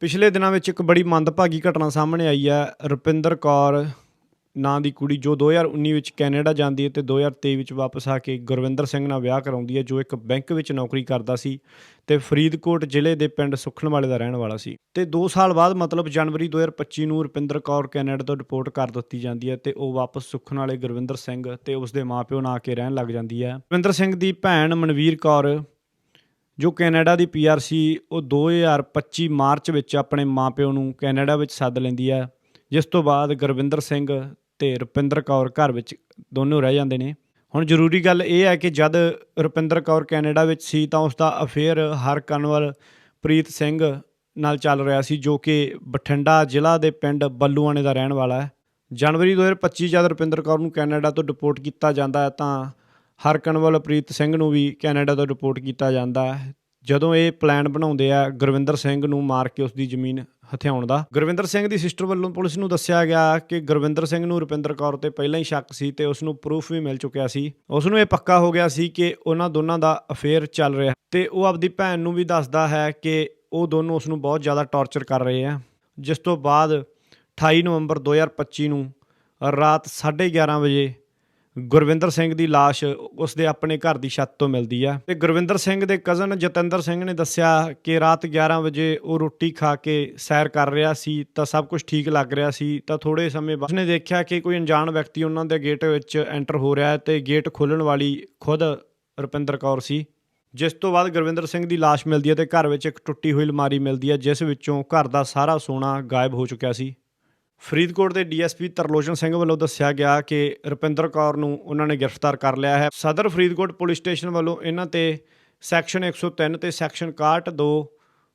ਪਿਛਲੇ ਦਿਨਾਂ ਵਿੱਚ ਇੱਕ ਬੜੀ ਮੰਦਭਾਗੀ ਘਟਨਾ ਸਾਹਮਣੇ ਆਈ ਹੈ। ਰੁਪਿੰਦਰ ਕੌਰ ਨਾਂ ਦੀ ਕੁੜੀ ਜੋ 2019 ਵਿੱਚ ਕੈਨੇਡਾ ਜਾਂਦੀ ਹੈ ਤੇ 2023 ਵਿੱਚ ਵਾਪਸ ਆ ਕੇ ਗੁਰਵਿੰਦਰ ਸਿੰਘ ਨਾਲ ਵਿਆਹ ਕਰਾਉਂਦੀ ਹੈ, ਜੋ ਇੱਕ ਬੈਂਕ ਵਿੱਚ ਨੌਕਰੀ ਕਰਦਾ ਸੀ ਤੇ ਫਰੀਦਕੋਟ ਜ਼ਿਲ੍ਹੇ ਦੇ ਪਿੰਡ ਸੁਖਣ ਵਾਲੇ ਦਾ ਰਹਿਣ ਵਾਲਾ ਸੀ। ਤੇ 2 ਸਾਲ ਬਾਅਦ ਮਤਲਬ ਜਨਵਰੀ 2025 ਨੂੰ ਰੁਪਿੰਦਰ ਕੌਰ ਕੈਨੇਡਾ ਤੋਂ ਡਿਪੋਰਟ ਕਰ ਦਿੱਤੀ ਜਾਂਦੀ ਹੈ ਤੇ ਉਹ ਵਾਪਸ ਸੁਖਣ ਵਾਲੇ ਗੁਰਵਿੰਦਰ ਸਿੰਘ ਤੇ ਉਸਦੇ ਮਾਪਿਓ ਨਾਲ ਆ ਕੇ ਰਹਿਣ ਲੱਗ ਜਾਂਦੀ ਹੈ। ਰੁਪਿੰਦਰ ਸਿੰਘ ਦੀ ਭੈਣ ਮਨਵੀਰ ਕੌਰ ਜੋ ਕੈਨੇਡਾ ਦੀ ਪੀਆਰ ਸੀ, ਉਹ 2025 ਮਾਰਚ ਵਿੱਚ ਆਪਣੇ ਮਾਪਿਓ ਨੂੰ ਕੈਨੇਡਾ ਵਿੱਚ ਸੱਦ ਲੈਂਦੀ ਹੈ ਜਿਸ ਤੋਂ ਬਾਅਦ ਗੁਰਵਿੰਦਰ ਸਿੰਘ ਤੇ ਰੁਪਿੰਦਰ ਕੌਰ ਘਰ ਵਿੱਚ ਦੋਨੋਂ ਰਹਿ ਜਾਂਦੇ ਨੇ। ਹੁਣ ਜ਼ਰੂਰੀ ਗੱਲ ਇਹ ਹੈ ਕਿ ਜਦ ਰੁਪਿੰਦਰ ਕੌਰ ਕੈਨੇਡਾ ਵਿੱਚ ਸੀ, ਤਾਂ ਉਸ ਦਾ ਅਫੇਅਰ ਹਰਕਨਵਲ ਪ੍ਰੀਤ ਸਿੰਘ ਨਾਲ ਚੱਲ ਰਿਹਾ ਸੀ, ਜੋ ਕਿ ਬਠਿੰਡਾ ਜ਼ਿਲ੍ਹਾ ਦੇ ਪਿੰਡ ਬੱਲੂਆਣੇ ਦਾ ਰਹਿਣ ਵਾਲਾ ਹੈ। ਜਨਵਰੀ 2025 ਜਦ ਰੁਪਿੰਦਰ ਕੌਰ ਨੂੰ ਕੈਨੇਡਾ ਤੋਂ ਡਿਪੋਰਟ ਕੀਤਾ ਜਾਂਦਾ ਹੈ, ਤਾਂ ਹਰਕਨਵਲ ਪ੍ਰੀਤ ਸਿੰਘ ਨੂੰ ਵੀ ਕੈਨੇਡਾ ਤੋਂ ਰਿਪੋਰਟ ਕੀਤਾ ਜਾਂਦਾ ਹੈ। ਜਦੋਂ ਇਹ ਪਲਾਨ ਬਣਾਉਂਦੇ ਆ, ਗੁਰਵਿੰਦਰ ਸਿੰਘ ਨੂੰ ਮਾਰ ਕੇ ਉਸ ਦੀ ਜ਼ਮੀਨ ਹਥਿਆਉਣ ਦਾ। ਗੁਰਵਿੰਦਰ ਸਿੰਘ ਦੀ ਸਿਸਟਰ ਵੱਲੋਂ ਪੁਲਿਸ ਨੂੰ ਦੱਸਿਆ ਗਿਆ ਕਿ ਗੁਰਵਿੰਦਰ ਸਿੰਘ ਨੂੰ ਰੁਪਿੰਦਰ ਕੌਰ ਤੇ ਪਹਿਲਾਂ ਹੀ ਸ਼ੱਕ ਸੀ ਤੇ ਉਸ ਨੂੰ ਪ੍ਰੂਫ ਵੀ ਮਿਲ ਚੁੱਕਿਆ ਸੀ। ਉਸ ਨੂੰ ਇਹ ਪੱਕਾ ਹੋ ਗਿਆ ਸੀ ਕਿ ਉਹਨਾਂ ਦੋਨਾਂ ਦਾ ਅਫੇਅਰ ਚੱਲ ਰਿਹਾ ਤੇ ਉਹ ਆਪਦੀ ਭੈਣ ਨੂੰ ਵੀ ਦੱਸਦਾ ਹੈ ਕਿ ਉਹ ਦੋਨੋਂ ਉਸ ਨੂੰ ਬਹੁਤ ਜ਼ਿਆਦਾ ਟੌਰਚਰ ਕਰ ਰਹੇ ਆ। ਜਿਸ ਤੋਂ ਬਾਅਦ 28 ਨਵੰਬਰ 2025 ਨੂੰ ਰਾਤ 11:30 ਵਜੇ ਗੁਰਵਿੰਦਰ ਸਿੰਘ ਦੀ ਲਾਸ਼ ਉਸਦੇ ਆਪਣੇ ਘਰ ਦੀ ਛੱਤ ਤੋਂ ਮਿਲਦੀ ਆ। ਤੇ ਗੁਰਵਿੰਦਰ ਸਿੰਘ ਦੇ ਕਜ਼ਨ ਜਤਿੰਦਰ ਸਿੰਘ ਨੇ ਦੱਸਿਆ ਕਿ ਰਾਤ 11 ਵਜੇ ਉਹ ਰੋਟੀ ਖਾ ਕੇ ਸੈਰ ਕਰ ਰਿਹਾ ਸੀ, ਤਾਂ ਸਭ ਕੁਝ ਠੀਕ ਲੱਗ ਰਿਹਾ ਸੀ। ਤਾਂ ਥੋੜੇ ਸਮੇਂ ਬਾਅਦ ਉਸਨੇ ਦੇਖਿਆ ਕਿ ਕੋਈ ਅਣਜਾਣ ਵਿਅਕਤੀ ਉਹਨਾਂ ਦੇ ਗੇਟ ਵਿੱਚ ਐਂਟਰ ਹੋ ਰਿਹਾ ਹੈ ਤੇ ਗੇਟ ਖੋਲਣ ਵਾਲੀ ਖੁਦ ਰੁਪਿੰਦਰ ਕੌਰ ਸੀ। ਜਿਸ ਤੋਂ ਬਾਅਦ ਗੁਰਵਿੰਦਰ ਸਿੰਘ ਦੀ ਲਾਸ਼ ਮਿਲਦੀ ਹੈ ਤੇ ਘਰ ਵਿੱਚ ਇੱਕ ਟੁੱਟੀ ਹੋਈ ਅਲਮਾਰੀ ਮਿਲਦੀ ਹੈ, ਜਿਸ ਵਿੱਚੋਂ ਘਰ ਦਾ ਸਾਰਾ ਸੋਨਾ ਗਾਇਬ ਹੋ ਚੁੱਕਿਆ ਸੀ। ਫਰੀਦਕੋਟ ਦੇ ਡੀਐਸਪੀ ਤਰਲੋਚਨ ਸਿੰਘ ਵੱਲੋਂ ਦੱਸਿਆ ਗਿਆ ਕਿ ਰੁਪਿੰਦਰ ਕੌਰ ਨੂੰ ਉਹਨਾਂ ਨੇ ਗ੍ਰਿਫਤਾਰ ਕਰ ਲਿਆ ਹੈ। ਸਦਰ ਫਰੀਦਕੋਟ ਪੁਲਿਸ ਸਟੇਸ਼ਨ ਵੱਲੋਂ ਇਹਨਾਂ ਤੇ ਸੈਕਸ਼ਨ 103 ਤੇ ਸੈਕਸ਼ਨ 62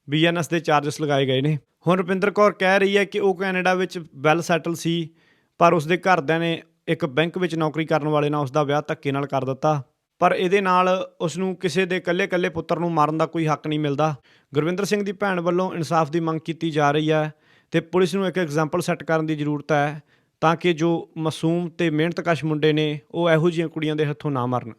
ਬੀਐਨਐਸ ਦੇ ਚਾਰजेस ਲਗਾਏ ਗਏ ਨੇ। ਹੁਣ ਰੁਪਿੰਦਰ ਕੌਰ ਕਹਿ ਰਹੀ ਹੈ ਕਿ ਉਹ ਕੈਨੇਡਾ ਵਿੱਚ ਵੈਲ ਸੈਟਲ ਸੀ, ਪਰ ਉਸਦੇ ਘਰਦਿਆਂ ਨੇ ਇੱਕ ਬੈਂਕ ਵਿੱਚ ਨੌਕਰੀ ਕਰਨ ਵਾਲੇ ਨਾਲ ਉਸਦਾ ਵਿਆਹ ਧੱਕੇ ਨਾਲ ਕਰ ਦਿੱਤਾ। ਪਰ ਇਹਦੇ ਨਾਲ ਉਸ ਨੂੰ ਕਿਸੇ ਦੇ ਇਕੱਲੇ-ਇਕੱਲੇ ਪੁੱਤਰ ਨੂੰ ਮਾਰਨ ਦਾ ਕੋਈ ਹੱਕ ਨਹੀਂ ਮਿਲਦਾ। ਗੁਰਵਿੰਦਰ ਸਿੰਘ ਦੀ ਭੈਣ ਵੱਲੋਂ ਇਨਸਾਫ ਦੀ ਮੰਗ ਕੀਤੀ ਜਾ ਰਹੀ ਹੈ। ਤੇ ਪੁਲਿਸ ਨੂੰ ਇੱਕ ਐਗਜ਼ਾਮਪਲ ਸੈੱਟ ਕਰਨ ਦੀ ਜ਼ਰੂਰਤ ਹੈ ਤਾਂ ਕਿ ਜੋ ਮਾਸੂਮ ਤੇ ਮਿਹਨਤਕਸ਼ ਮੁੰਡੇ ਨੇ ਉਹ ਇਹੋ ਜਿਹੀਆਂ ਕੁੜੀਆਂ ਦੇ ਹੱਥੋਂ ਨਾ ਮਰਨ।